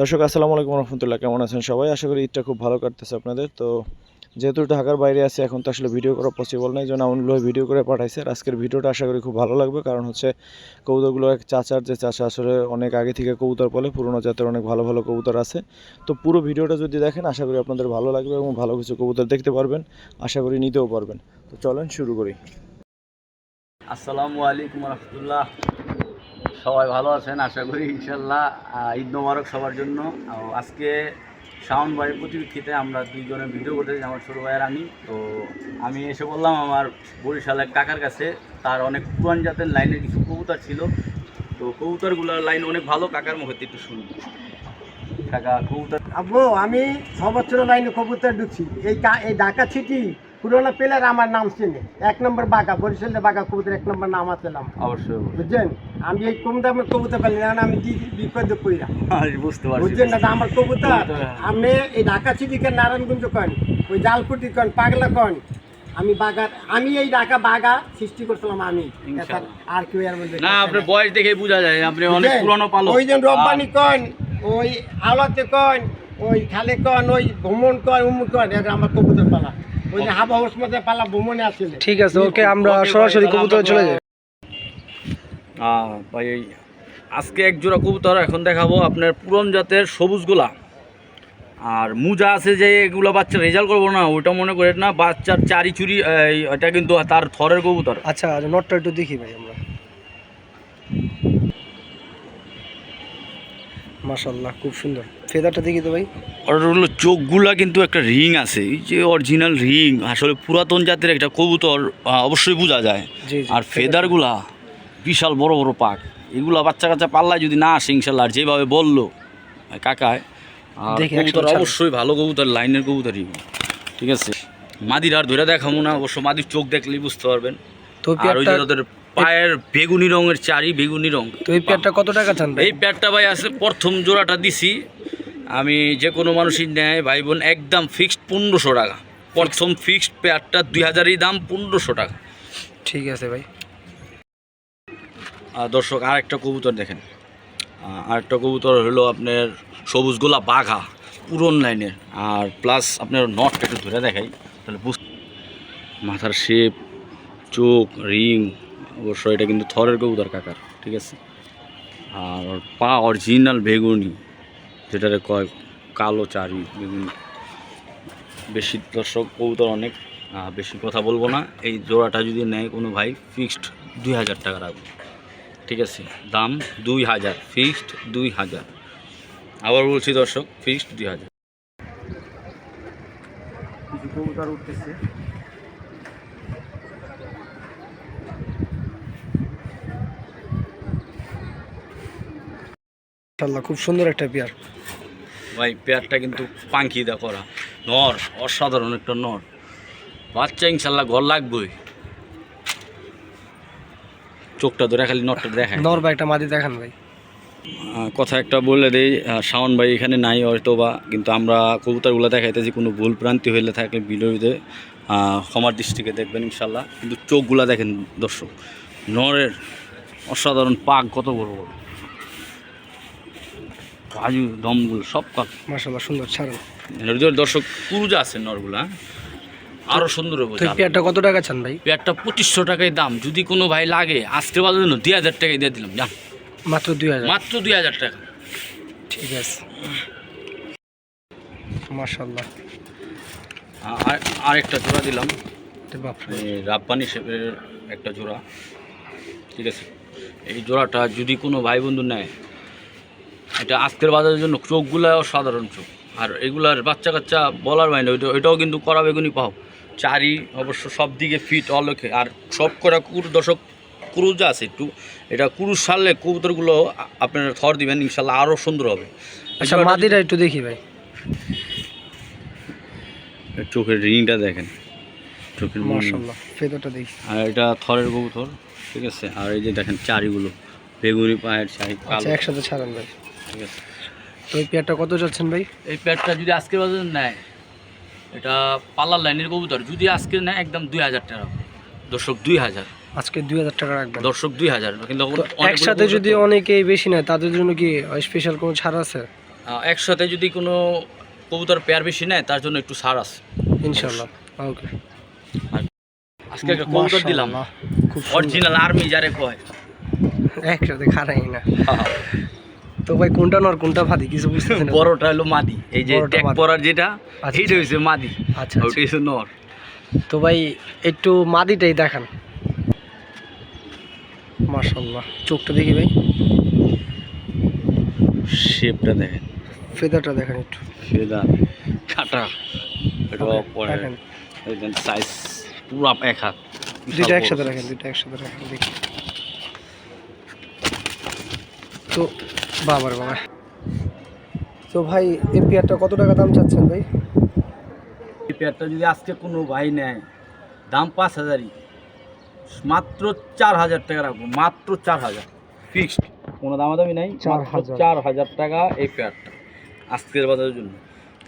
দর্শক, আসসালামু আলাইকুম রহমতুল্লাহ। কেমন আছেন সবাই? আশা করি ঈদটা খুব ভালো কাটতেছে আপনাদের। তো যেহেতু ঢাকার বাইরে আছে, এখন তো আসলে ভিডিও করা পসিবল নয় জন্য আমন লোক ভিডিও করে পাঠাইছে। আজকের ভিডিওটা আশা করি খুব ভালো লাগবে, কারণ হচ্ছে কবুতরগুলো এক চাচার, যে চাচা আসলে অনেক আগে থেকে কবুতর বলে পুরোনো জাতের অনেক ভালো ভালো কবুতর আছে। তো পুরো ভিডিওটা যদি দেখেন, আশা করি আপনাদের ভালো লাগবে এবং ভালো কিছু কবুতর দেখতে পারবেন। আশা করি নিতেও পারবেন। তো চলেন শুরু করি। আসসালামু আলাইকুম রহমতুল্লাহ। সবাই ভালো আছেন? আশা করি ইনশাল্লাহ ঈদ মোবারক সবার জন্য। আজকে শাওন ভাইয়ের প্রতিপক্ষিতে আমরা দুইজনে ভিডিও করতেছি, আমার ছোটো ভাইয়ের আমি। তো আমি এসে বললাম, আমার বরিশালের কাকার কাছে, তার অনেক পুরান জাতের লাইনের কিছু কবুতর ছিল। তো কবুতরগুলোর লাইন অনেক ভালো, কাকার মুখে একটু শুনি। কাকা, কবুতর আব্বু, আমি ছ বছরের লাইনে কবুতর ঢুকছি। এই এই ঢাকা সিটি পুরোনো প্লেয়ার আমার নাম চিনে। এক নম্বর বাঘা বরিশালের বাঘা কবুতর এক নম্বর নাম আসলাম অবশ্যই বুঝছেন? আমি এই কম দামের কবুতর পাইনি না আমি বিপদে পড়লাম। বুঝতে পারছি বুঝছেন না? আমার কবুতর। আমি এই ঢাকা সিটিকে নারায়ণগঞ্জ কন ওই জালকুটি কন পাগলা কন আমি বাগার আমি এই ঢাকা বাগা সৃষ্টি করছিলাম আমি। আর কেউ এর মধ্যে না আপনার বয়স দেখে বোঝা যায় আপনি অনেক পুরনো পালো ওই যে রব্বানি কন ওই আওলাতে কন ওই খালে কন ওই ভ্রমণ কন উমুক কন আমার কবুতর পালা। ঠিক আছে ওকে আমরা সরাসরি কবুতরে চলে যাই। ভাই আজকে এক জোড়া কবুতর এখন দেখাবো আপনার পুরন জাতের সবুজগুলা আর মুজা আছে যে এগুলো বাচ্চা রেজাল্ট করব না ওইটা মনে করেন না বাচ্চার চারি চুরি এটা কিন্তু তার থরের কবুতর। আচ্ছা নটটা একটু দেখি ভাই আমরা। মাশাল্লাহ খুব সুন্দর। ফেদারটা দেখি তো ভাই। ওর হলো চোখগুলা কিন্তু একটা রিং আছে এই যে অরিজিনাল রিং আসলে পুরাতন জাতের একটা কবুতর অবশ্যই বোঝা যায়। আর ফেদারগুলা বিশাল বড় বড় পাক। এগুলা বাচ্চা কাচ্চা পাল্লায় যদি না আসে ইনশাল্লাহ আর যেভাবে বলল কাকায় কবুতর অবশ্যই ভালো কবুতর লাইনের কবুতরই। ঠিক আছে? মাদির আর ধরে দেখাবো না অবশ্য মাদির চোখ দেখলেই বুঝতে পারবেন। আর ওই পায়ের বেগুনি রঙের চারি বেগুনি রং তো এই পেয়ারটা কত টাকা চান এই প্যাডটা ভাই আছে প্রথম জোড়াটা দিছি। আমি যে কোনো মানুষই নেয় ভাই বোন একদম ফিক্সড পনেরোশো টাকা। প্রথম ফিক্সড প্যাডটা দুই হাজারই দাম পনেরোশো টাকা। ঠিক আছে ভাই। আর দর্শক আর একটা কবুতর দেখেন। আরেকটা কবুতর হলো আপনার সবুজ গোলা বাঘা পুরন লাইনের। আর প্লাস আপনার নটটা একটু ধরে দেখাই তাহলে বুঝ মাথার শেপ চোখ রিং অবশ্য এটা কিন্তু থরের কবুতর, কাকার, ঠিক আছে? আর পা অরিজিনাল বেগুনি, যেটারে কয় কালো চারি বেগুনি। বেশি দর্শক, কবুতর অনেক বেশি কথা বলব না। এই জোড়াটা যদি নেয় কোনো ভাই ফিক্সড দুই হাজার টাকা রাখব, ঠিক আছে? দাম দুই হাজার ফিক্সড দুই হাজার। আবার বলছি দর্শক ফিক্সড দুই হাজার। কবুতর উঠতেছে। মাশাল্লাহ খুব সুন্দর একটা পেয়ার। ভাই পেয়ারটা কিন্তু পাঙ্কি দা করা। নর অসাধারণ একটা নর। বাচ্চা ইনশাল্লাহ ঘর লাগবেই। চোখটা ধরে খালি নটটা দেখায়। নর ভাই একটা মাদি দেখান ভাই। কথা একটা বলে দেই শাওন ভাই এখানে নাই হয়তো বা কিন্তু আমরা কবুতরগুলো দেখাইতেছি কোনো ভুল ভ্রান্তি হইলে থাকলে ভিডিওতে ক্ষমার দৃষ্টিকে দেখবেন ইনশাল্লাহ কিন্তু চোখগুলা দেখেন দর্শক নরের অসাধারণ পাক কত বড় বড়। কাজু দমগুলো সব কাজ মাশাল্লাহ সুন্দর ছাড়েন। দর্শক কুরুজা আছে নরগুলা হ্যাঁ? আরও সুন্দর হবে পেয়ারটা কত টাকা চান ভাই? পেয়ারটা পঁচিশশো টাকায় দাম। যদি কোনো ভাই লাগে আজকে বাজার জন্য দুই হাজার টাকায় দিয়ে দিলাম জান মাত্র দুই হাজার। মাত্র দুই হাজার টাকা। ঠিক আছে। মাশাল্লাহ আর আরেকটা জোড়া দিলাম। রাব্বানি শেপের একটা জোড়া। ঠিক আছে। এই জোড়াটা যদি কোনো ভাই বন্ধু নেয় এটা আজকের বাজারের জন্য চোখগুলো সাধারণ চোখ। আর এগুলার বাচ্চা কাচ্চা বলার বাইরে ওইটা ওইটাও কিন্তু করা বেগুনি পাও। চারি অবশ্য সব দিকে ফিট অলক্ষে। আর সব করা কুর দশক কুরুজ আছে একটু। এটা কুরুজ সারলে কবুতরগুলো আপনারা থর দিবেন ইনশাল্লাহ আরও সুন্দর হবে। আচ্ছা মাদিটা একটু দেখি ভাই। চোখের রিংটা দেখেন। চোখের। মাশাল্লাহ দেখি। আর এটা থরের কবুতর ঠিক আছে? আর এই যে দেখেন চারিগুলো বেগুনি পায়ের চারি আচ্ছা একসাথে ছাড়েন ভাই। ঠিক আছে। তো এই পেয়ারটা কত চাচ্ছেন ভাই? এই প্যাডটা যদি আজকের বাজারে নেয় এটা পাল্লার লাইনের কবুতর যদি আজকে নেয় একদম দুই হাজার টাকা। দর্শক দুই হাজার। আজকে দুই হাজার টাকা রাখবেন। দর্শক দুই হাজার। কিন্তু একসাথে যদি অনেকেই বেশি নেয় তাদের জন্য কি স্পেশাল কোনো ছাড় আছে? একসাথে যদি কোনো কবুতর পেয়ার বেশি নেয় তার জন্য একটু ছাড় আছে। ইনশাল্লাহ ওকে। আজকে একটা কবুতর দিলাম। খুব অরিজিনাল আর্মি যারে কয়। একসাথে খারাই না। তো ভাই কোনটা নর কোনটা ভাদি কিছু বুঝতেছেন না? বড়টা হলো মাদি। এই যে ট্যাগ পরার যেটা আচ্ছা, এইটা হচ্ছে মাদি। আচ্ছা ওটা আচ্ছা। হচ্ছে নর। তো ভাই একটু মাদিটাই দেখান। মাশাল্লাহ চোখটা দেখি ভাই। শেপটা দেখেন। ফেদারটা দেখেন একটু। ফেদা কাটা এটা দেখেন। সাইজ পুরো এক হাত। দুইটা একসাথে রাখেন দুইটা একসাথে রাখেন দেখি তো বাবার বাবা। তো ভাই এই পেয়ারটা কত টাকা দাম চাচ্ছেন ভাই? এই পেয়ারটা যদি আজকে কোনো ভাই নেয় দাম পাঁচ হাজারই। মাত্র চার হাজার টাকা রাখব মাত্র চার হাজার। ফিক্সড কোনো দামাদামি নাই চার হাজার। চার হাজার টাকা এই পেয়ারটা আজকের বাজারের জন্য।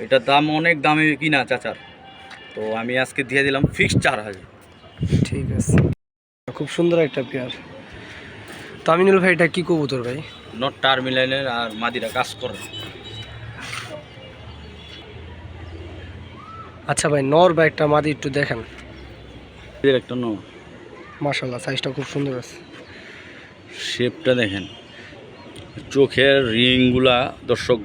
এটার দাম অনেক দামে কিনা চাচার? তো আমি আজকে দিয়ে দিলাম ফিক্সড চার হাজার। ঠিক আছে। খুব সুন্দর একটা পেয়ার। তামিনুল ভাই এটা কি কবুতর ভাই? নট টার্মিনালের আর মাদিরা কাজ করে আচ্ছা ভাই নর বা একটা মাদি একটু দেখেন। এদের একটা ন মাশাল্লাহ সাইজটা খুব সুন্দর আছে। শেপটা দেখেন। চোখের রিংগুলা দর্শক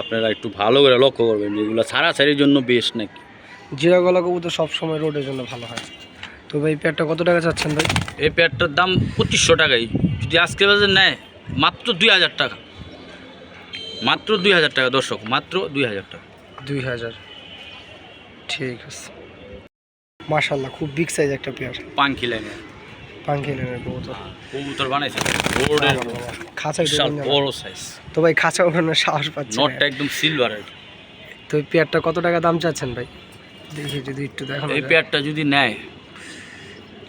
আপনারা একটু ভালো করে লক্ষ্য করবেন এগুলো ছাড়াছাড়ির জন্য বেশ নাকি। জিরা গলা কবুতর সবসময় রোডের জন্য ভালো হয়। তো ভাই এই পেয়ারটা কত টাকা চাচ্ছেন ভাই? এই প্যাডটার দাম পঁচিশশো টাকাই। যদি আজকে বাজার নেয় মাত্র দুই হাজার টাকা। মাত্র দুই হাজার টাকা দর্শক মাত্র দুই হাজার টাকা। দুই হাজার। ঠিক আছে। মাশাল্লাহ খুব বিগ সাইজ একটা পেয়ার পাঙ্কি লাইনে পাঙ্কি লেনের কবুতর। কবুতর বানাইছে। বোর্ডের না। বড় সাইজ তো ভাই খাঁচা ওঠানোর সাহস পাচ্ছি নটটা একদম সিলভারের তো এই পেয়ারটা কত টাকা দাম চাচ্ছেন ভাই? দেখি যদি একটু দেখানো এই পেয়ারটা যদি নেয়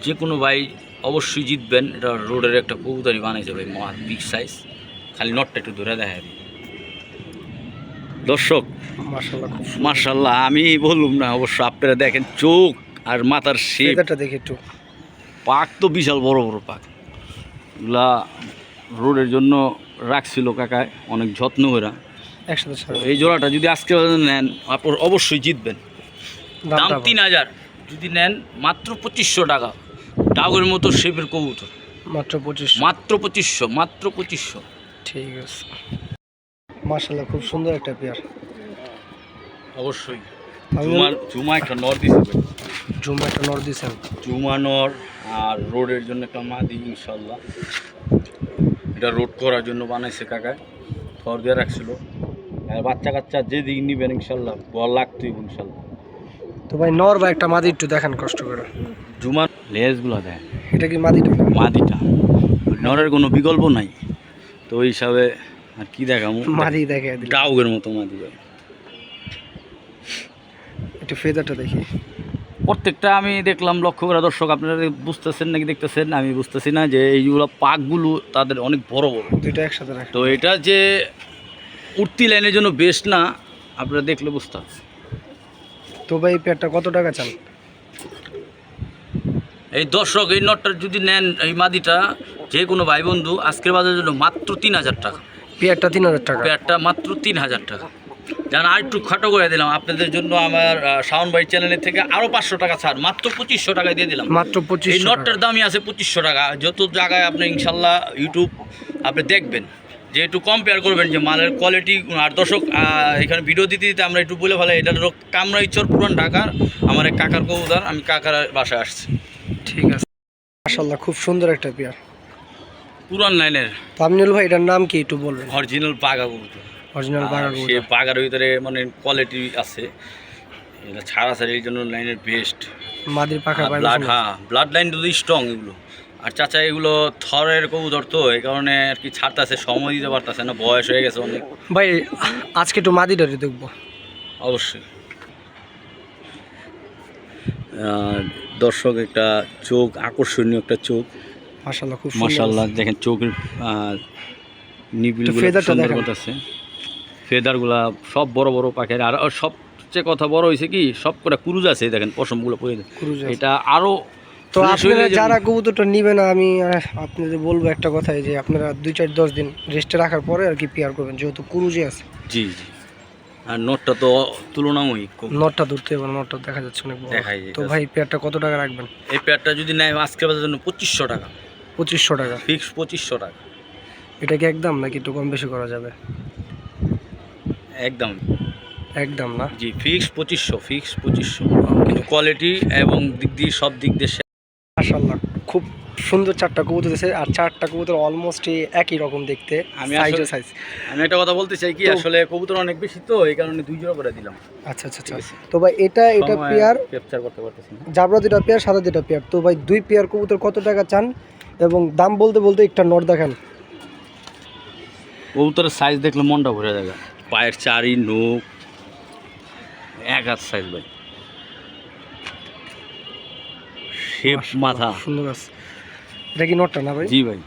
যে কোনো ভাই অবশ্যই জিতবেন। এটা রোডের একটা কবুতরই বানাইছে ভাই মহা বিগ সাইজ খালি নটটা একটু ধরে দেখায় দর্শক মার্শাল্লাহ আমি বললাম না অবশ্য আপনারা দেখেন চোখ আর মাথার শেপ দেখে দেখি একটু। পাক তো বিশাল বড় বড় পাক। এগুলা রোডের জন্য রাখছিল কাকায় অনেক যত্ন করে এই জোড়াটা যদি আজকে নেন আপনার অবশ্যই জিতবেন। দাম। তিন হাজার। যদি নেন মাত্র পঁচিশশো টাকা। ডাগের মতো শেপের কবুতর। মাত্র পঁচিশ মাত্র পঁচিশশো মাত্র পঁচিশশো। ঠিক আছে। মাশাল্লাহ খুব সুন্দর একটা পেয়ার। অবশ্যই। আমি জুমা জুমা একটা নর দিছে। জুম একটা নর দিয়েছেন জুমা নর আর রোডের জন্য একটা মা দিই ইনশাল্লাহ এটা রোড করার জন্য বানাইছে কাকায় থর দিয়ে রাখছিল। আর বাচ্চা কাচ্চা যেদিক নিবেন ইনশাল্লাহ বল লাগতোই ইনশাল্লাহ তো ভাই নর বা একটা মাদি একটু দেখান কষ্ট করে। জুমার লেজগুলো দেয়। এটা কি মাদিটা মাদিটা নরের কোনো বিকল্প নাই। তো ওই হিসাবে আর কি দেখামু মাদি দেখে ডাউগের মতো মাদি একটু ফেদারটা দেখি। প্রত্যেকটা আমি দেখলাম লক্ষ্য করে। দর্শক আপনারা বুঝতেছেন নাকি দেখতেছেন? আমি বুঝতেছি না যে এইগুলো পাকগুলো তাদের অনেক বড় বড়। দুইটা একসাথে রাখি। তো এটা যে উঠতি লাইনের জন্য বেস্ট না আপনারা দেখলে বুঝতে পারছেন। তো ভাই এই কত টাকা চান এই দর্শক এই নটটা যদি নেন এই মাদিটা যে কোনো ভাই বন্ধু আজকের বাজারের জন্য মাত্র তিন হাজার টাকা। পেয়ারটা তিন হাজার টাকা। পেয়ারটা মাত্র তিন হাজার টাকা। যেন আর একটু খাটো করে দিলাম। আপনাদের জন্য আমার শাওন ভাই চ্যানেলের থেকে আরও পাঁচশো টাকা ছাড় মাত্র পঁচিশশো টাকায় দিয়ে দিলাম। মাত্র পঁচিশ এই নটটার দামই আছে পঁচিশশো টাকা। যত জায়গায় আপনি ইনশাল্লাহ ইউটিউব আপনি দেখবেন যে একটু কম্পেয়ার করবেন যে মালের কোয়ালিটি আর দর্শক এখানে ভিডিও দিতে দিতে আমরা একটু বলে ফেলাই এটা হলো কামরা ইচ্ছর পুরান ঢাকার আমার এক কাকার কবুদার আমি কাকার বাসায় আসছি। ঠিক আছে। মাশাল্লাহ খুব সুন্দর একটা পেয়ার পুরান লাইনের। তামিনুল ভাই এটার নাম কি একটু বলবেন? অরিজিনাল পাগা কবুতর। অরিজিনাল বাগান সে পাগার ভিতরে মানে কোয়ালিটি আছে। এটা ছাড়া এই জন্য লাইনের বেস্ট মাদির পাখা ব্লাড হ্যাঁ ব্লাড লাইন যদি স্ট্রং এগুলো। আর চাচা এগুলো থরের কবুতর তো এই কারণে আর কি ছাড়তেছে সময় দিতে পারতেছে না বয়স হয়ে গেছে অনেক। ভাই আজকে একটু মাদিটারি দেখব। অবশ্যই। আর দর্শক একটা চোখ আকর্ষণীয় একটা চোখ। মাশাল্লাহ খুব সুন্দর মার্শাল্লাহ দেখেন চোখের আছে ফেদারগুলা সব বড় বড় পাখির। আর সবচেয়ে কথা বড় হয়েছে কি সব করে ক্রুজ আছে দেখেন পশমগুলো পরে। এটা আরও তো আপনারা যারা কবুতরটা নিবে না আমি আপনাদের বলব একটা কথাই যে আপনারা দুই চার দশ দিন রেস্টে রাখার পরে আর কি পেয়ার করবেন যেহেতু কুরুজে আছে। জি জি। আর নোটটা তো তুলনামূলক কম। নটটা ধরতে হবে নটটা দেখা যাচ্ছে অনেক দেখাই। তো ভাই পেয়ারটা কত টাকা রাখবেন? এই পেয়ারটা যদি নেয় আজকের বাজার জন্য পঁচিশশো টাকা। পঁচিশশো টাকা। ফিক্স পঁচিশশো টাকা। এটা কি একদম নাকি একটু কম বেশি করা যাবে? একদম। একদম না? জি ফিক্স পঁচিশশো ফিক্স পঁচিশশো। কিন্তু কোয়ালিটি এবং দিক দিয়ে সব দিক দিয়ে মাশাল্লাহ খুব সুন্দর চারটা কবুতর দিয়েছে আর চারটা কবুতর অলমোস্ট একই রকম দেখতে আমি সাইজও সাইজ আমি একটা কথা বলতে চাই কি আসলে কবুতর অনেক বেশি তো এই কারণে দুই জোড়া করে দিলাম। আচ্ছা আচ্ছা আচ্ছা। তো ভাই এটা এটা পেয়ার ক্যাপচার করতে পারতেছি জাবরা দুটা পেয়ার সাদা দুটা পেয়ার তো ভাই দুই পেয়ার কবুতর কত টাকা চান? এবং দাম বলতে বলতে একটা নট দেখান। কবুতরের সাইজ দেখলে মনটা ভরে যাবে। পায়ের চারি নোক এক হাত সাইজ ভাই। শেপ মাথা। সুন্দর আছে। এটা কি নটটা না ভাই? জি ভাই।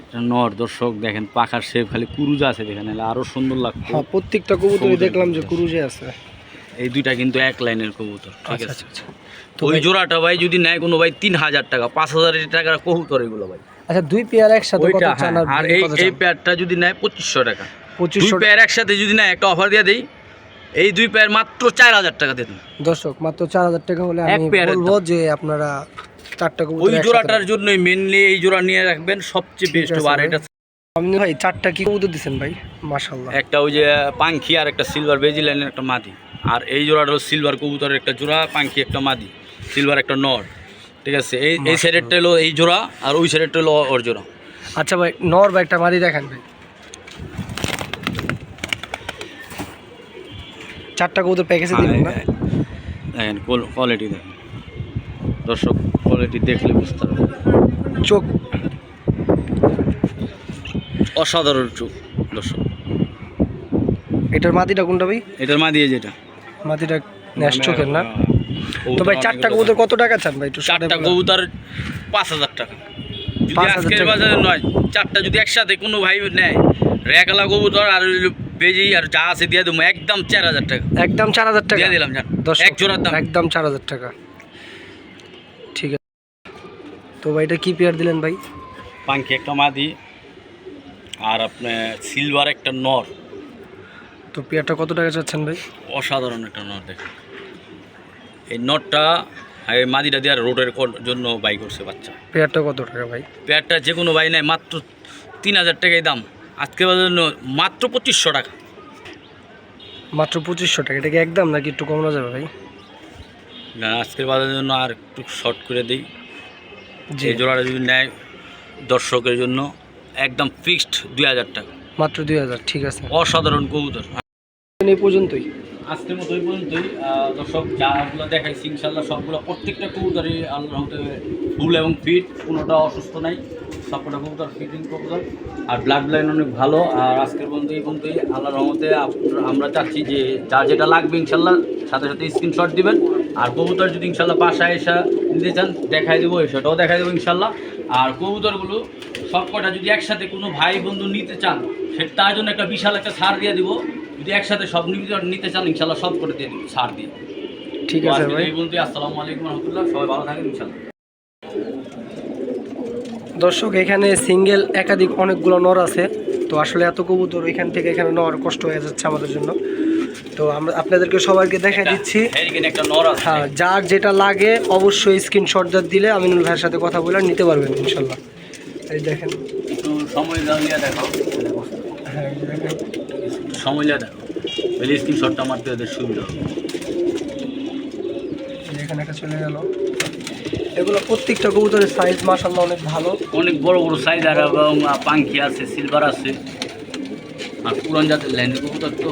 এটা নর দর্শক দেখেন পাখার শেপ খালি কুরুজা আছে দেখেন আরও সুন্দর লাগতো। হ্যাঁ প্রত্যেকটা কবুতরই দেখলাম যে কুরুজে আছে। এই দুইটা কিন্তু এক লাইনের কবুতর ঠিক আচ্ছা আছে? আচ্ছা আচ্ছা। তো ওই জোড়াটা ভাই যদি নেয় কোনো ভাই তিন হাজার টাকা পাঁচ হাজার টাকার কবুতর এগুলো ভাই। আচ্ছা দুই পেয়ার একসাথে কত চান হ্যাঁ, আর আর এই চান? যদি নেয় পঁচিশশো টাকা। পঁচিশশো পেয়ার একসাথে যদি নেয় একটা অফার দিয়ে দেই এই দুই পেয়ার মাত্র চার হাজার টাকা দেবো দর্শক মাত্র চার হাজার টাকা হলে আমি বলব যে আপনারা চারটা কবুতর ওই জোড়াটার জন্যই মেনলি এই জোড়া নিয়ে রাখবেন সবচেয়ে বেস্ট আর এটা আপনি ভাই চারটা কি কবুতর দিচ্ছেন ভাই? মাশাল্লাহ একটা ওই যে পাঙ্খি আর একটা সিলভার বেজিলাইনের একটা মাদি। আর এই জোড়াটা হলো সিলভার কবুতরের একটা জোড়া পাঙ্খি একটা মাদি সিলভার একটা নর। ঠিক আছে এই এই সাইডেরটা হলো এই জোড়া আর ওই সাইডেরটা হলো ওর জোড়া। আচ্ছা ভাই নর বা একটা মাদি দেখান ভাই। চারটা কবুতর প্যাকেজে দিবেন না? দেখেন কোয়ালিটি দেখেন। দর্শক কোয়ালিটি দেখলে বুঝতে পারবে চোখ। অসাধারণ চোখ দর্শক। এটার মাদিটা কোনটা ভাই? এটার মা দিয়ে যেটা। মাদিটা ন্যাশ চোখের না? তো ভাই চারটা কবুতর কত টাকা চান ভাই? একটু চারটা কবুতর পাঁচ হাজার টাকা। যদি আজকের বাজারে নয় চারটা যদি একসাথে কোনো ভাই নেয় রেখালা কবুতর আর বেজি আর যা আছে দিয়ে দেবো একদম চার হাজার টাকা। একদম চার হাজার টাকা। দিয়ে দিলাম জান। এক জোড়ার দাম। একদম চার হাজার টাকা। ঠিক আছে তো ভাই এটা কি পেয়ার দিলেন ভাই? পাঙ্খি একটা মাদি আর আপনার সিলভার একটা নর। তো পেয়ারটা কত টাকা চাচ্ছেন ভাই? অসাধারণ একটা নর দেখেন। এই নটটা এই মাদিটা দেওয়ার রোডের জন্য বাই করছে বাচ্চা। পেয়ারটা কত টাকা ভাই? পেয়ারটা যে কোনো বাই নেয় মাত্র তিন হাজার টাকাই দাম। আজকে বাজার জন্য মাত্র পঁচিশশো টাকা। মাত্র পঁচিশশো টাকা। এটা কি একদম নাকি একটু কমানো যাবে ভাই? না আজকের বাজারের জন্য আর একটু শর্ট করে দিই। এই জোড়াটা যদি নেয় দর্শকের জন্য একদম ফিক্সড দুই হাজার টাকা। মাত্র দুই হাজার ঠিক আছে। অসাধারণ কবুতর। এই পর্যন্তই। আজকের মতো এই পর্যন্তই। দর্শক যাগুলো দেখাইছি ইনশাল্লাহ সবগুলো প্রত্যেকটা কবুতরই আল্লাহর রহমতে ফুল এবং ফিট কোনোটা অসুস্থ নাই। সবকটা কবুতর ফিটিং কবুতর। আর ব্লাড লাইন অনেক ভালো। আর আজকের পর্যন্ত এই পর্যন্তই। আল্লাহর রহমতে আমরা চাচ্ছি যে যার যেটা লাগবে ইনশাল্লাহ সাথে সাথে স্ক্রিনশট দিবেন। আর কবুতর যদি ইনশাল্লাহ বাসায় এসে নিতে চান দেখাই দেবো সেটাও দেখাই দেবো ইনশাল্লাহ। আর কবুতরগুলো সবকটা যদি একসাথে কোনো ভাই বন্ধু নিতে চান সে তার জন্য একটা বিশাল একটা ছাড় দিয়ে দিব। যদি একসাথে সব নিতে নিতে চান ইনশাল্লাহ সব করে দিয়ে দিব ছাড় দিয়ে। ঠিক আছে ভাই। পর্যন্তই আসসালামু আলাইকুম রহমতুল্লাহ সবাই ভালো থাকেন ইনশাল্লাহ। দর্শক এখানে সিঙ্গেল একাধিক অনেকগুলো নর আছে। তো আসলে এত কবুতর এখান থেকে এখানে নর কষ্ট হয়ে যাচ্ছে আমাদের জন্য। তো আমরা আপনাদেরকে সবাইকে দেখা দিচ্ছি। হ্যাঁ যার যেটা লাগে অবশ্যই স্ক্রিনশট দিলে আমিনুল ভাইয়ের সাথে কথা বলে নিতে পারবেন ইনশাল্লাহ। এই দেখেন। একটু সময় দেখো। হ্যাঁ সময় দেখো। তাহলে স্ক্রিনশটটা মারতে ওদের সুবিধা হবে। এখানে একটা চলে গেল। এগুলো প্রত্যেকটা কবুতরের সাইজ মাসাল্লাহ অনেক ভালো। অনেক বড় বড় সাইজ আর এবং পাঙ্খি আছে সিলভার আছে। আর পুরান জাতের লাইনের কবুতর তো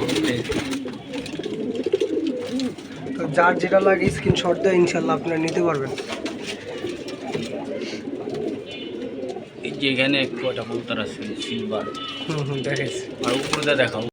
যার যেটা লাগে স্ক্রিনশট দেয় ইনশাল্লাহ আপনারা নিতে পারবেন। এখানে একটা কবুতর আছে সিলভার হুম হুম দেখেছি আর উপরে দেখা দেখাও।